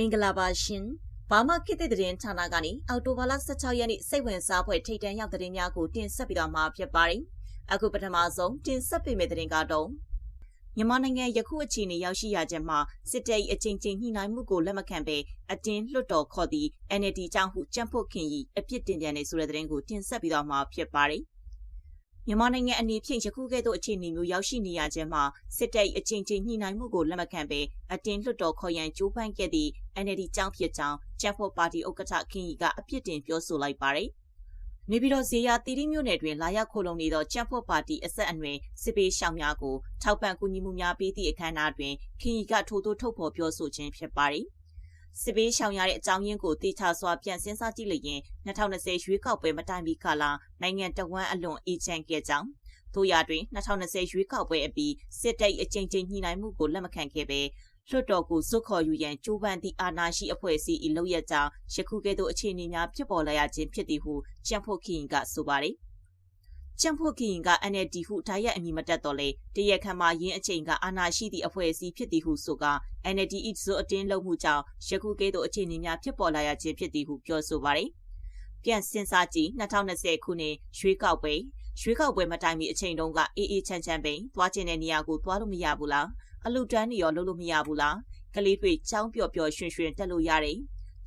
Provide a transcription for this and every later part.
မင်္ဂလာပါရှင်။ဘာမှခေတ်သစ်သတင်းဌာနကနေအော်တိုဘာလ16ရက်နေ့စိတ်ဝင်စားဖွယ်ထိတ်တန့်ရောက်သတင်းများကိုတင်ဆက်ပေးတော့မှာဖြစ်ပါတယ်။အခုပထမဆုံးတင်ဆက်ပေးမယ့်သတင်းကတော့မြန်မာနိုင်ငံယခုအခြေအနေရောက်ရှိရခြင်းမှာစစ်တပ်၏အချိန်ချင်းညှိနှိုင်းမှုကိုလက်မခံဘဲအတင်းလွတ်တော်ခေါ်သည့် NLD ကြောင့်ဟုကြံ့ဖို့ခင်၏အပြစ်တင်ပြန်နေဆိုတဲ့သတင်းကိုတင်ဆက်ပေးတော့မှာဖြစ်ပါတယ်။ မြန်မာနိုင်ငံအနေဖြင့်ယခုကဲ့သို့အခြေအနေမျိုးရောက်ရှိနေရခြင်းမှာစစ်တပ်အချင်းချင်းညှိနှိုင်းမှုကိုလက်မခံဘဲအတင်းလွှတ်တော်ခေါ်ရန်ကြိုးပမ်းခဲ့သည့် NLD ကြောင့်ဖြစ်ကြောင်းကျန်းဖို့ပါတီဥက္ကဋ္ဌခင်ကြီးကအပြစ်တင်ပြောဆိုလိုက်ပါတယ်။နေပြည်တော်ဇေယျတီရီမြို့နယ်တွင်လာရောက်ခိုလုံနေသောကျန်းဖို့ပါတီအဆက်အနွယ်စစ်ပေးရှောင်များကိုထောက်ပံ့ကူညီမှုများပေးသည့်အခမ်းအနားတွင်ခင်ကြီးကထိုးထိုးထုတ်ဖော်ပြောဆိုခြင်းဖြစ်ပါတယ်။ စစ်ပေးရှောင်ရတဲ့အကြောင်းရင်းကိုတေချာစွာပြန်စဉ်းစားကြည့်လိုက်ရင်2020ရွေးကောက်ပွဲမတိုင်မီကာလနိုင်ငံတော်ဝန်အလွန်အေဂျင့်ခဲ့ကြောင်းတို့ရတွင်2020ရွေးကောက်ပွဲအပြီးစစ်တပ်အကြိမ်ကြိမ်ညှိနှိုင်းမှုကိုလက်မခံခဲ့ပဲလွှတ်တော်ကိုစွတ်ခေါ်ယူရန်ကြိုးပမ်းသည့်အာဏာရှိအဖွဲ့အစည်း၏လုပ်ရကြောင်းယခုကဲ့သို့အခြေအနေများဖြစ်ပေါ်လာရခြင်းဖြစ်သည်ဟုကျန်းဖို့ခင်ကဆိုပါတယ်။ ကျန့်ဖို့ခင်က NLD ဟုဓာတ်ရိုက်အမည်မတက်တော့လေတရက်ခါမှရင်းအချိန်ကအာဏာရှိသည့်အဖွဲ့အစည်းဖြစ်သည်ဟုဆိုက NLD ၏ဇိုအတင်းလုံးမှုကြောင့်ယခုကဲ့သို့အခြေအနေများဖြစ်ပေါ်လာရခြင်းဖြစ်သည်ဟုပြောဆိုပါတယ်။ပြန်စင်စားကြည့်2020ခုနှစ်ရွေးကောက်ပွဲရွေးကောက်ပွဲမတိုင်မီအချိန်တုန်းကအေးအေးချမ်းချမ်းပင်သွားကျင်တဲ့နေရာကိုသွားလို့မရဘူးလားအလူတန်းနေရောလုပ်လို့မရဘူးလားကလေးတွေချောင်းပျော်ပျော်ရွှင်ရွှင်တက်လို့ရတယ်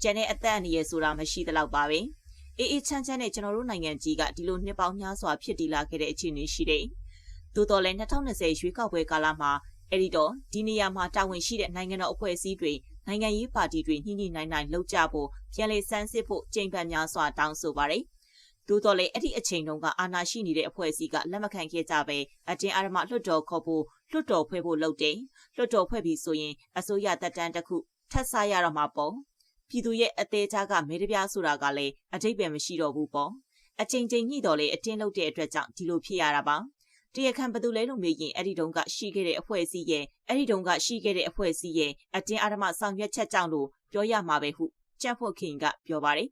ကျန်တဲ့အသက်အန္တရာယ်ဆိုတာမရှိသလောက်ပါပဲ။ အေးအေးချမ်းချမ်းနဲ့ကျွန်တော်တို့နိုင်ငံကြီးကဒီလိုနှစ်ပေါင်းများစွာဖြစ်တည်လာခဲ့တဲ့အခြေအနေရှိတယ်။သို့တော်လည်း2020ရွေးကောက်ပွဲကာလမှာအဲ့ဒီတော့ဒီနေရာမှာတာဝန်ရှိတဲ့နိုင်ငံတော်အဖွဲ့အစည်းတွေနိုင်ငံရေးပါတီတွေညှိညှိနှိုင်းနှိုင်းလုပ်ကြဖို့ပြန်လည်ဆန်းစစ်ဖို့ကြိမ်ပန်များစွာတောင်းဆိုပါတယ်။သို့တော်လည်းအဲ့ဒီအချိန်တုန်းကအာဏာရှိနေတဲ့အဖွဲ့အစည်းကလက်မခံခဲ့ကြပဲအတင်းအဓမ္မလွှတ်တော်ခေါ်ဖို့လွှတ်တော်ဖွဲ့ဖို့လုပ်တယ်။လွှတ်တော်ဖွဲ့ပြီးဆိုရင်အစိုးရတပ်တန်းတစ်ခုထပ်ဆရတော့မှာပေါ့။ ပြည်သူရဲ့အသေးချာကမဲတပြားဆိုတာကလည်းအတိတ်ပဲမရှိတော့ဘူးပေါ့အချိန်ချင်းညှိတော်လေအတင်းလုပ်တဲ့အတွက်ကြောင့်ဒီလိုဖြစ်ရတာပါတရားခံဘသူလဲလို့မေးရင်အဲ့ဒီတုန်းကရှိခဲ့တဲ့အဖွဲ့အစည်းရဲ့အဲ့ဒီတုန်းကရှိခဲ့တဲ့အဖွဲ့အစည်းရဲ့အတင်းအဓမ္မဆောင်ရွက်ချက်ကြောင့်လို့ပြောရမှာပဲဟုကြက်ဖို့ခင်ကပြောပါတယ်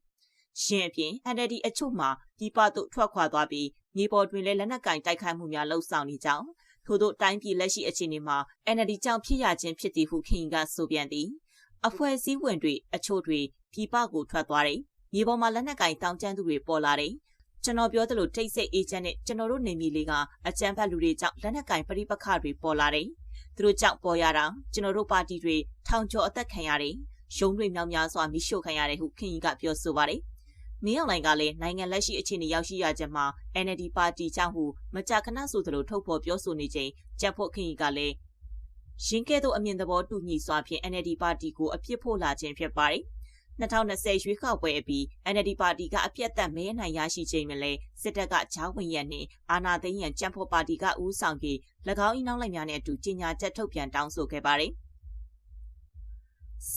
ရှင်အပြင် NLD အချို့မှာဒီပသို့ထွက်ခွာသွားပြီးမြေပေါ်တွင်လည်းလက်နက်ကင်တိုက်ခိုက်မှုများလှုပ်ဆောင်နေကြောင်းထို့သောတိုင်းပြည်လက်ရှိအခြေအနေမှာ NLD ကြောင့်ဖြစ်ရခြင်းဖြစ်သည်ဟုခင်ကဆိုပြန်သည် အဖွဲ့အစည်းဝင်တွေအချို့တွေပြည်ပကိုထွက်သွားတယ်။မြေပေါ်မှာလက်နက်ကင်တောင်းကျမ်းသူတွေပေါ်လာတယ်။ကျွန်တော်ပြောသလိုထိတ်ဆိတ်အေဂျင့်နဲ့ကျွန်တော်တို့နေပြည်လေးကအကြမ်းဖက်လူတွေကြောင့်လက်နက်ကင်ပရိပခတွေပေါ်လာတယ်။သူတို့ကြောင့်ပေါ်ရတာကျွန်တော်တို့ပါတီတွေထောင်ကျော်အသက်ခံရတယ်။ရုံးတွေမြောင်များစွာမိရှို့ခံရတယ်ဟုခင်ကြီးကပြောဆိုပါတယ်။မင်းအောင်လိုင်ကလည်းနိုင်ငံလက်ရှိအခြေအနေရောက်ရှိရခြင်းမှာ NLD ပါတီကြောင့်ဟုမကြာခဏဆိုသလိုထုတ်ဖော်ပြောဆိုနေချိန်ကြက်ဖို့ခင်ကြီးကလည်း ရင်းကဲ့သို့အမြင်သဘောတူညီစွာဖြင့် NLD ပါတီကိုအပြစ်ဖို့လာခြင်းဖြစ်ပါတယ်။2020ရွေးကောက်ပွဲအပြီး NLD ပါတီကအပြတ်သက်မဲနိုင်ရရှိချိန်မှာလဲစစ်တပ်ကဂျားဝင်ရနှင့်အာဏာသိမ်းရန်ကြံ့ဖို့ပါတီကဦးဆောင်ပြီး၎င်း၏နောက်လိုက်များနဲ့အတူကြေညာချက်ထုတ်ပြန်တောင်းဆိုခဲ့ပါတယ်။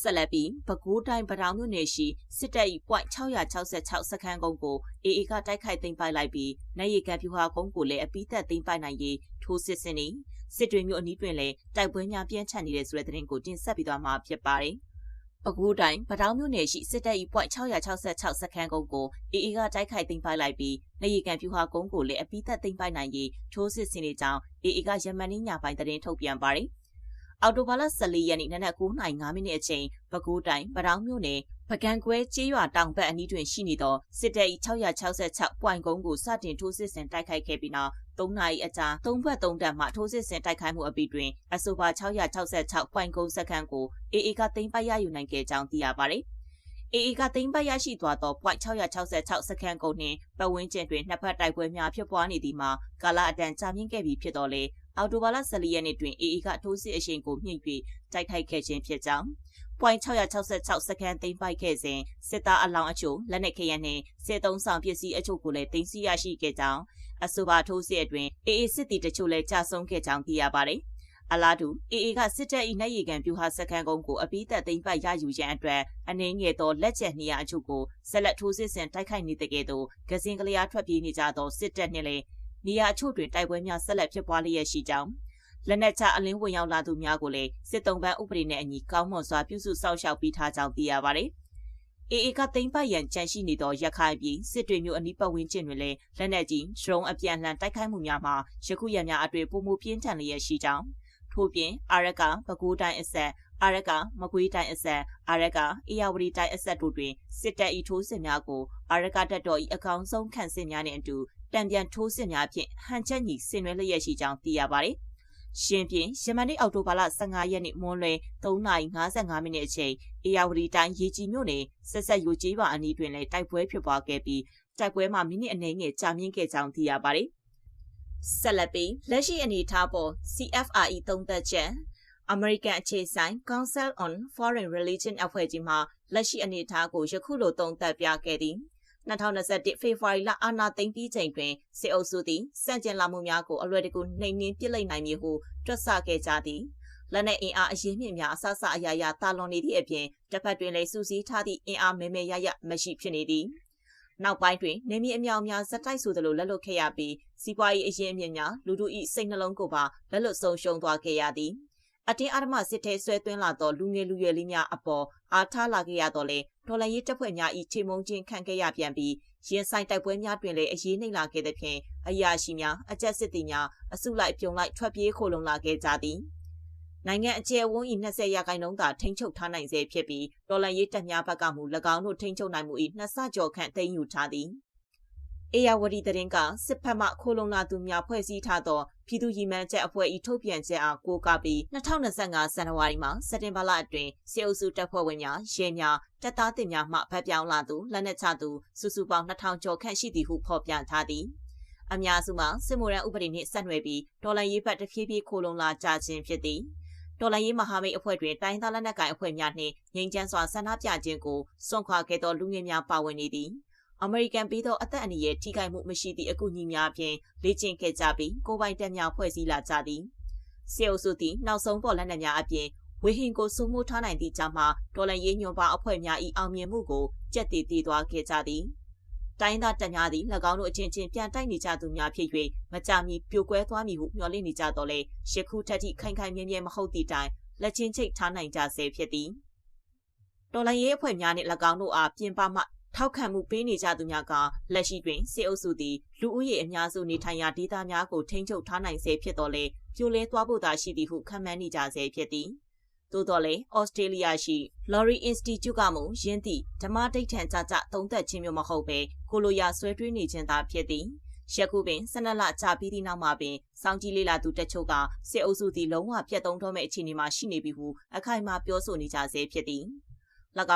ဆက်လက်ပြီးပဲခူးတိုင်းပတောင်မြို့နယ်ရှိစစ်တပ်၏ပွိုင့်666စခန်းကုန်းကိုအေအေကတိုက်ခိုက်သိမ်းပိုက်လိုက်ပြီးနိုင်ရီကန်ဖြူဟာကုန်းကိုလည်းအပိသက်သိမ်းပိုက်နိုင်ရေးထိုးစစ်ဆင်နေ စစ်တွေမျိုးအနီးတွင်လည်းတိုက်ပွဲများပြင်းထန်နေတဲ့ဆိုတဲ့သတင်းကိုတင်ဆက်ပြီးသွားမှာဖြစ်ပါတယ်။ပဲခူးတိုင်းပတောင်မြို့နယ်ရှိစစ်တပ်၏ပွိုင့်666စခန်းကုန်းကိုအေအေကတိုက်ခိုက်သိမ်းပိုက်လိုက်ပြီးနေရီကန်ဖြူဟာကုန်းကိုလည်းအပိသက်သိမ်းပိုက်နိုင်ရေးထိုးစစ်ဆင်နေကြောင်းအေအေကယမန်နီးညပိုင်းသတင်းထုတ်ပြန်ပါတယ်။အော်တိုဘာလ14ရက်နေ့နနက်9:05မိနစ်အချိန်ပဲခူးတိုင်းပတောင်မြို့နယ် ပကံကွဲကျေးရွာတောင်ဘက်အနီးတွင်ရှိနေသောစစ်တပ်၏666ပွိုင်ကုန်းကိုစတင်ထိုးစစ်ဆင်တိုက်ခိုက်ခဲ့ပြီးနောက်3နာရီအကြာ3ဘက်3တပ်မှထိုးစစ်ဆင်တိုက်ခိုက်မှုအပြီးတွင်အဆိုပါ666ပွိုင်ကုန်းစခန်းကိုအေအေကသိမ်းပိုက်ရယူနိုင်ခဲ့ကြောင်းသိရပါတယ်။အေအေကသိမ်းပိုက်ရရှိသွားသော point 666စခန်းကုန်းနှင့်ပတ်ဝန်းကျင်တွင်နှစ်ဖက်တိုက်ပွဲများဖြစ်ပွားနေသည်မှာကာလအတန်ကြာမြင့်ခဲ့ပြီဖြစ်တော်လေအော်တိုဘာလ14ရက်နေ့တွင် AA ကထိုးစစ်အရှိန်ကိုမြင့်၍တိုက်ခိုက်ခဲ့ခြင်းဖြစ်ကြောင်း point 666စကန်သိမ်းပိုက်ခဲ့စဉ်စစ်သားအလောင်းအချို့လက်နက်ခဲယမ်းနှင့်စစ်သုံးဆောင်ပစ္စည်းအချို့ကိုလည်းတင်စီရရှိခဲ့ကြောင်းအဆိုပါထိုးစစ်အတွင်း AA စစ်တီတချို့လည်းကြာဆုံးခဲ့ကြောင်းသိရပါတယ်။အလားတူ AA ကစစ်တပ်၏နိုင်ရီကန်ပြူဟာစကန်ကုန်းကိုအပိသက်သိမ်းပိုက်ရယူရန်အတွက်အနေငယ်သောလက်ချက်နေရာအချို့ကိုဆက်လက်ထိုးစစ်ဆင်တိုက်ခိုက်နေတဲ့ကဲ့သို့ဂဇင်ကလျာထွက်ပြေးနေကြသောစစ်တပ်နှင့်လည်းနေရာအချို့တွင်တိုက်ပွဲများဆက်လက်ဖြစ်ပွားလျက်ရှိကြောင်း လက်နက်ချအလင်းဝင်ရောက်လာသူများကိုလည်းစစ်တုံးပန်းဥပဒေနဲ့အညီကောင်းမွန်စွာပြုစုစောင့်ရှောက်ပေးထားကြောင်းသိရပါတယ်။အေအေကသိမ့်ပတ်ရန်ကြန့်ရှိနေသောရခိုင်ပြည်စစ်တွေမျိုးအနီးပတ်ဝန်းကျင်တွင်လည်းလက်နက်ကြီးဒရုန်းအပြန်လှန်တိုက်ခိုက်မှုများမှာယခုရက်များအတွင်းပုံမှုပြင်းထန်လျက်ရှိကြောင်းထို့ပြင်အာရကပဲခူးတိုင်းအဆက်အာရကမကွေးတိုင်းအဆက်အာရကအေယာဝတီတိုင်းအဆက်တို့တွင်စစ်တပ်၏ထိုးစစ်များကိုအာရကတပ်တော်၏အကောင်ဆုံးခန့်စစ်များနှင့်အတူတံပြန်ထိုးစစ်များဖြင့်ဟန်ချက်ညီဆင်နွှဲလျက်ရှိကြောင်းသိရပါသည် ရှင်ပြင်းယမန်နေ့အောက်တိုဘာလ15ရက်နေ့မွန်းလွယ်3:55မိနစ်အချိန်အေယာဝတီတိုင်းရေကြီးမြို့နယ်ဆက်ဆက်ယူကြီးပါအနီးတွင်လည်းတိုက်ပွဲဖြစ်ပွားခဲ့ပြီးတိုက်ပွဲမှာမိနစ်အနည်းငယ်ကြာမြင့်ခဲ့ကြောင်းသိရပါတယ်။ဆက်လက်ပြီးလက်ရှိအနေအထားပေါ် CFRE သုံးသက်ချက်အမေရိကန်အခြေဆိုင် Council on Foreign Relations အဖွဲ့ကြီးမှလက်ရှိအနေအထားကိုယခုလိုသုံးသပ်ပြခဲ့သည် 2021ဖေဖော်ဝါရီလအာဏာသိမ်းပြီးချိန်တွင်စစ်အုပ်စုသည်စန့်ကျင်လာမှုများကိုအလွယ်တကူနှိမ်နင်းပစ်လိုက်နိုင်မည်ဟုတွက်ဆခဲ့ကြသည်လက်နက်အင်အားအရေးမြင့်များအဆအဆအရာရာတာလွန်နေသည့်အပြင်တစ်ဖက်တွင်လည်းစူးစီးထားသည့်အင်အားမဲမဲရရမရှိဖြစ်နေသည်နောက်ပိုင်းတွင်နေမြေအမြောင်များဇက်တိုက်ဆိုသလိုလက်လွတ်ခဲ့ရပြီးစီးပွားရေးအရင်းအမြစ်များလူတို့၏စိတ်နှလုံးကိုပါလက်လွတ်ဆုံးရှုံးသွားခဲ့ရသည် အတင်းအဓမ္မစစ်ထဲဆွဲသွင်းလာသောလူငယ်လူရွယ်လေးများအပေါ်အားထားလာခဲ့ရတော့လေဒေါ်လာရေးတပ်ဖွဲ့များ၏ချေမုံချင်းခံခဲ့ရပြန်ပြီးရင်ဆိုင်တိုက်ပွဲများတွင်လည်းအရေးနှိမ့်လာခဲ့သဖြင့်အရာရှိများအကြက်စစ်သည်များအစုလိုက်ပြုံလိုက်ထွက်ပြေးခိုလုံလာခဲ့ကြသည်နိုင်ငံအကျယ်ဝန်း၏20ရာခိုင်နှုန်းသာထိန်းချုပ်ထားနိုင်စေဖြစ်ပြီးဒေါ်လာရေးတပ်များဘက်ကမူ၎င်းတို့ထိန်းချုပ်နိုင်မှု၏နှစ်ဆကျော်ခန့်သိမ်းယူထားသည် အေယာဝတီတရင်ကစစ်ဖက်မှခိုလုံလာသူများဖွဲ့စည်းထားသောပြည်သူ့ရည်မှန်းချက်အဖွဲ့၏ထုတ်ပြန်ချက်အားကိုးကားပြီး2025ဇန်နဝါရီမှာစက်တင်ဘာလအတွင်းစေအုပ်စုတပ်ဖွဲ့ဝင်များရဲများတပ်သားတင်များမှဗတ်ပြောင်းလာသူလက်နက်ချသူစုစုပေါင်း2000ကျော်ခန့်ရှိသည်ဟုဖော်ပြထားသည်အများစုမှာစစ်မှုရန်ဥပဒေနှင့်ဆက်နွယ်ပြီးဒေါ်လာရေးဘတ်တဖြည်းဖြည်းခိုလုံလာကြခြင်းဖြစ်သည်တော်လိုင်းရေးမဟာမိတ်အဖွဲ့တွင်တိုင်းသားလက်နက်ကိုင်အဖွဲ့များနှင့်ငြိမ်းချမ်းစွာဆန္ဒပြခြင်းကိုစွန့်ခွာခဲ့သောလူငယ်များပါဝင်နေသည် အမေရိကန်ပြည်သောအသက်အန္တရာယ်ထိခိုက်မှုမရှိသည့်အကူအညီများဖြင့်လေ့ကျင့်ခဲ့ကြပြီးကိုပိုင်တပ်များဖွဲ့စည်းလာကြသည်စေအုပ်စုသည်နောက်ဆုံးပေါ်လက်နက်များအပြင်ဝေဟင်ကိုစုမှုထားနိုင်သည့်ကြောင့်မှတော်လန်ရေးညွန်ပါအဖွဲ့များ၏အောင်မြင်မှုကိုကြက်တည်တည်သွားခဲ့ကြသည်တိုင်းသားတပ်များသည်၎င်းတို့အချင်းချင်းပြန်တိုက်နေကြသူများဖြစ်၍မကြမီပြိုကွဲသွားမည်ဟုမျှော်လင့်နေကြတော့လေရှခုထက်ထိခိုင်ခိုင်မြဲမြဲမဟုတ်သည့်တိုင်လက်ချင်းချိတ်ထားနိုင်ကြဆဲဖြစ်သည်တော်လိုင်းရေးအဖွဲ့များနှင့်၎င်းတို့အားပြင်ပမှ ထောက်ခံမှုပေးနေကြသူများကလက်ရှိတွင်စစ်အုပ်စုသည်လူဦးရေအများစုနေထိုင်ရာဒေသများကိုထိန်းချုပ်ထားနိုင်ဆဲဖြစ်တော်လဲပြိုလဲသွားဖို့သာရှိသည်ဟုခန့်မှန်းနေကြဆဲဖြစ်သည်သို့တော်လည်းဩစတြေးလျရှိ Lorry Institute ကမှယင်းသည့်ဓမ္မဒိဋ္ဌံကြကြသုံးသက်ခြင်းမျိုးမဟုတ်ပဲကိုလိုရာဆွဲတွေးနေခြင်းသာဖြစ်သည်ယခုပင်ဆနလကြာပြီးသည့်နောက်မှာပင်စောင်းကြီးလေးလာသူတချို့ကစစ်အုပ်စုသည်လုံးဝပြတ်သုံးတော့မဲ့အခြေအနေမှာရှိနေပြီဟုအခိုင်အမာပြောဆိုနေကြဆဲဖြစ်သည်၎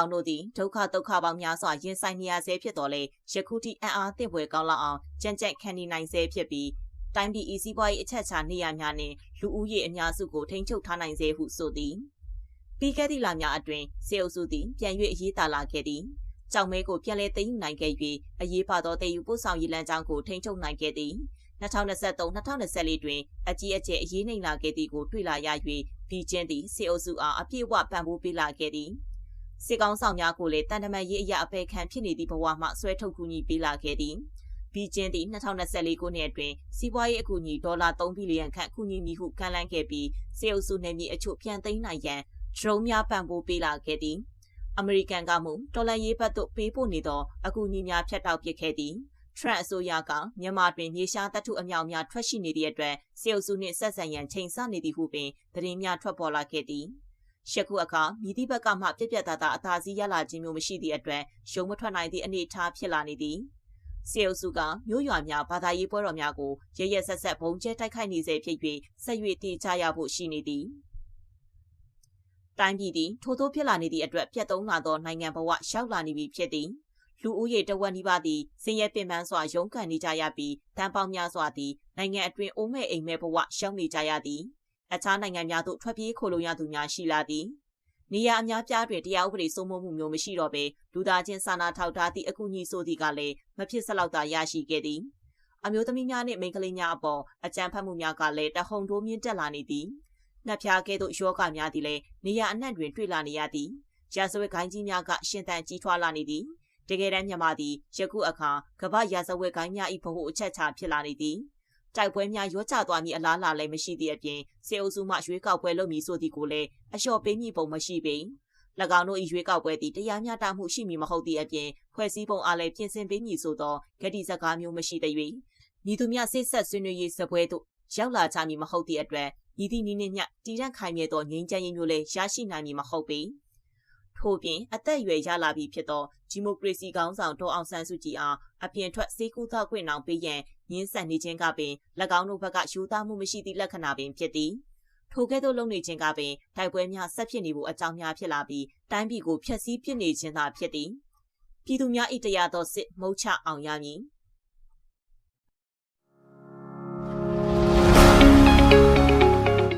င်းတို့သည်ဒုက္ခဒုက္ခပေါင်းများစွာရင်ဆိုင်နေရဆဲဖြစ်တော်လဲယခုထိအံ့အားသင့်ဖွယ်ကောင်းလောက်အောင်ကြံ့ကြံ့ခံနေနိုင်ဆဲဖြစ်ပြီးတိုင်းပြည်ဤစည်းပွားရေးအချက်ချာနေရများနှင့်လူဦးရေအများစုကိုထိန်းချုပ်ထားနိုင်စေဟုဆိုသည်ပြီးခဲ့သည့်လများအတွင်းစေအုပ်စုသည်ပြန်၍အရေးတာလာခဲ့သည်ကြောင်မဲကိုပြန်လည်သိမ်းယူနိုင်ခဲ့၍အရေးပါသောတည်ယူပို့ဆောင်ရေးလမ်းကြောင်းကိုထိန်းချုပ်နိုင်ခဲ့သည်2023-2024တွင်အကြီးအကျယ်အရေးနှိမ်လာခဲ့သည်ကိုတွေ့လာရ၍ပြီးကျင်းသည်စေအုပ်စုအားအပြည့်အဝပံ့ပိုးပေးလာခဲ့သည် စစ်ကောင်းဆောင်များကိုလည်းတန်တမန်ရေးအရာအပေခံဖြစ်နေသည့်ဘဝမှဆွဲထုတ်ကူညီပေးလာခဲ့သည်ပြီးကျင်းသည့်2024ခုနှစ်အတွင်းစီးပွားရေးအကူအညီဒေါ်လာ3ဘီလီယံခန့်ကူညီမည်ဟုကန့်လန့်ခဲ့ပြီးစေအုပ်စုနယ်မြေအချို့ပြန်သိမ်းနိုင်ရန်ဒရုန်းများပံ့ပိုးပေးလာခဲ့သည်အမေရိကန်ကမှဒေါ်လာရေးဘတ်သို့ပေးပို့နေသောအကူအညီများဖြတ်တောက်ပစ်ခဲ့သည်ထရန့်အစိုးရကမြန်မာတွင်မြေရှားတပ်ထုအမြောက်များထွက်ရှိနေသည့်အတွက်စေအုပ်စုနှင့်ဆက်ဆံရန်ချိန်ဆနေသည်ဟုပင်သတင်းများထွက်ပေါ်လာခဲ့သည် ရှခုအခါမြည်သည့်ဘက်ကမှပြက်ပြက်သားသားအသာစီးရလာခြင်းမျိုးမရှိသည့်အတွက်ရုံမထွက်နိုင်သည့်အနေအထားဖြစ်လာနေသည်စေအုပ်စုကမြို့ရွာများဘာသာရေးပွဲတော်များကိုရရဆက်ဆက်ဘုံကျဲတိုက်ခိုက်နေစေဖြစ်၍ဆက်၍တည်ကြရဖို့ရှိနေသည်တိုင်းပြည်သည်ထိုးထိုးဖြစ်လာနေသည့်အတွက်ပြတ်သုံးလာသောနိုင်ငံဘဝရောက်လာနေပြီဖြစ်သည်လူဦးရေတဝက်နီးပါးသည်စင်ရဲပင်ပန်းစွာရုန်းကန်နေကြရပြီးတန်ပေါင်းများစွာသည်နိုင်ငံအတွင်းအိုးမဲ့အိမ်မဲ့ဘဝရောက်နေကြရသည် အခြားနိုင်ငံများသို့ထွက်ပြေးခိုလုံရသူများရှိလာသည်နေရာအများပြားတွင်တရားဥပဒေစိုးမိုးမှုမျိုးမရှိတော့ပေလူသားချင်းစာနာထောက်ထားသည့်အကူအညီဆိုသည့်ကလည်းမဖြစ်စလောက်သာရရှိခဲ့သည်အမျိုးသမီးများနှင့်မိန်းကလေးများအပေါ်အကြမ်းဖက်မှုများကလည်းတဟုန်ထိုးမြင့်တက်လာနေသည်နှက်ဖျားကဲ့သို့ယောဂများသည်လည်းနေရာအနှံ့တွင်တွေ့လာနေရသည်ရာဇဝတ်ဂိုင်းကြီးများကရှင်သန်ကြီးထွားလာနေသည်တကယ်တမ်းမြန်မာသည်ယခုအခါကမ္ဘာရာဇဝတ်ဂိုင်းများ၏ဗဟုအချက်ချဖြစ်လာနေသည် တိုက်ပွဲများရောကြသွားမည်အလားလာလည်းမရှိသည့်အပြင်စေအုပ်စုမှရွေးကောက်ပွဲလုပ်မည်ဆိုသည်ကိုလည်းအလျှော့ပေးမည်ပုံမရှိပေ၎င်းတို့၏ရွေးကောက်ပွဲသည်တရားမျှတမှုရှိမည်မဟုတ်သည့်အပြင်ဖွဲ့စည်းပုံအားလည်းပြင်ဆင်ပေးမည်ဆိုသောဂတိစကားမျိုးမရှိသေး၍ညီသူများစိတ်ဆက်ဆွေးနွေးရေးစပွဲသို့ရောက်လာကြမည်မဟုတ်သည့်အတွက်ဤသည့်နည်းနှင့်မျှတည်တံ့ခိုင်မြဲသောငြိမ်းချမ်းရေးမျိုးလည်းရရှိနိုင်မည်မဟုတ်ပေ ထို့ပြင်အသက်အရွယ်ရလာပြီဖြစ်သောဒီမိုကရေစီခေါင်းဆောင်ဒေါ်အောင်ဆန်းစုကြည်အားအပြင်ထွက်စေကူသောခွင့်အောင်ပေးရန်ညှင်းဆန်နေခြင်းကပင်၎င်းတို့ဘက်ကယူသားမှုမရှိသည့်လက္ခဏာပင်ဖြစ်သည်ထိုကဲ့သို့လုပ်နေခြင်းကပင်တိုက်ပွဲများဆက်ဖြစ်နေဖို့အကြောင်းများဖြစ်လာပြီးတိုင်းပြည်ကိုဖျက်ဆီးပစ်နေခြင်းသာဖြစ်သည်ပြည်သူများ၏တရားသောစစ်မုတ်ချအောင်ရမည်။